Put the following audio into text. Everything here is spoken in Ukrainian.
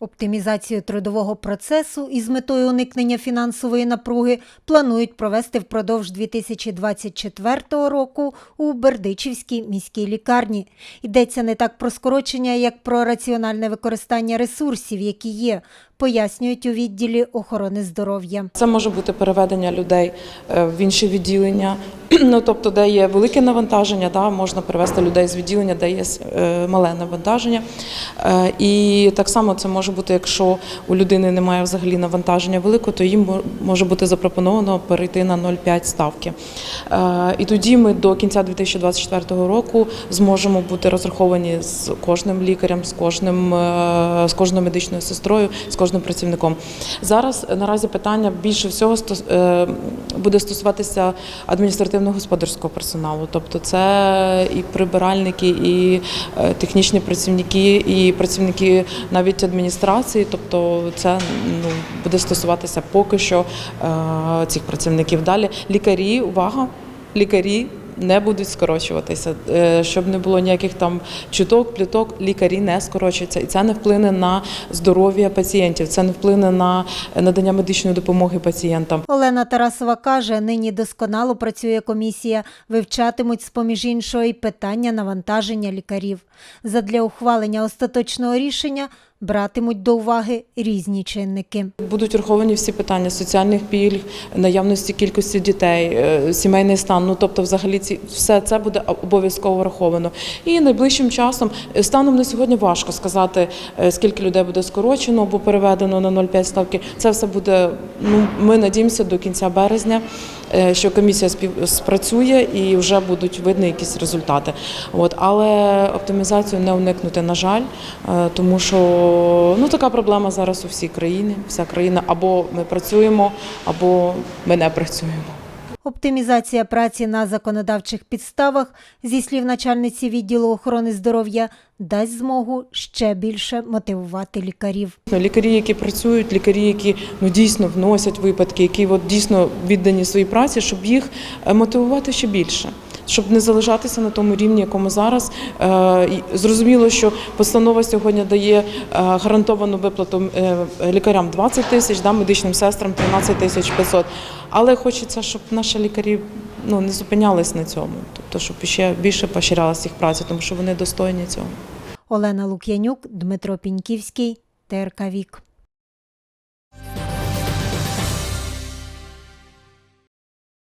Оптимізацію трудового процесу із метою уникнення фінансової напруги планують провести впродовж 2024 року у Бердичівській міській лікарні. Йдеться не так про скорочення, як про раціональне використання ресурсів, які є, пояснюють у відділі охорони здоров'я. Це може бути переведення людей е, в інші відділення, ну тобто, де є велике навантаження, да, можна перевести людей з відділення, де є е, мале навантаження. Е, І так само це може бути, якщо у людини немає взагалі навантаження великого, то їм може бути запропоновано перейти на 0,5 ставки. І тоді ми до кінця 2024 року зможемо бути розраховані з кожним лікарем, з кожним з кожною медичною сестрою, з кожним працівником. Зараз е, наразі питання більше всього е, буде стосуватися адміністративно-господарського персоналу, тобто це і прибиральники, і е, технічні працівники, і працівники навіть адміністрації. Тобто, це ну буде стосуватися поки що цих працівників. Далі лікарі, увага, лікарі не будуть скорочуватися, Е, щоб не було ніяких там чуток, пліток, лікарі не скорочуються, і це не вплине на здоров'я пацієнтів, це не вплине на надання медичної допомоги пацієнтам. Олена Тарасова каже, нині досконало працює комісія, вивчатимуть з-поміж іншого і питання навантаження лікарів. Задля ухвалення остаточного рішення братимуть до уваги різні чинники. Будуть враховані всі питання соціальних пільг, наявності кількості дітей, е, сімейний стан. Ну тобто, взагалі, ці все це буде обов'язково враховано. І найближчим часом е, станом на сьогодні важко сказати, е, скільки людей буде скорочено або переведено на 0,5 ставки. Це все буде. Ну ми надіємося до кінця березня. Е, Що комісія спрацює і вже будуть видні якісь результати. От але оптимізацію не уникнути, на жаль, е, тому що ну така проблема зараз у всій країні. Вся країна або ми працюємо, або ми не працюємо. Оптимізація праці на законодавчих підставах, зі слів начальниці відділу охорони здоров'я, дасть змогу ще більше мотивувати лікарів. Ну, Лікарі, які працюють, лікарі, які ну дійсно вносять випадки, які от дійсно віддані своїй праці, щоб їх е, мотивувати ще більше. Щоб не залишатися на тому рівні, якому зараз Е, зрозуміло, що постанова сьогодні дає е, гарантовану виплату е, лікарям 20 тисяч, да, медичним сестрам 13 тисяч 500. Але хочеться, щоб наші лікарі ну не зупинялись на цьому, тобто щоб ще більше поширялася їх праця, тому що вони достойні цього. Олена Лук'янюк, Дмитро Піньківський, ТРК Вік.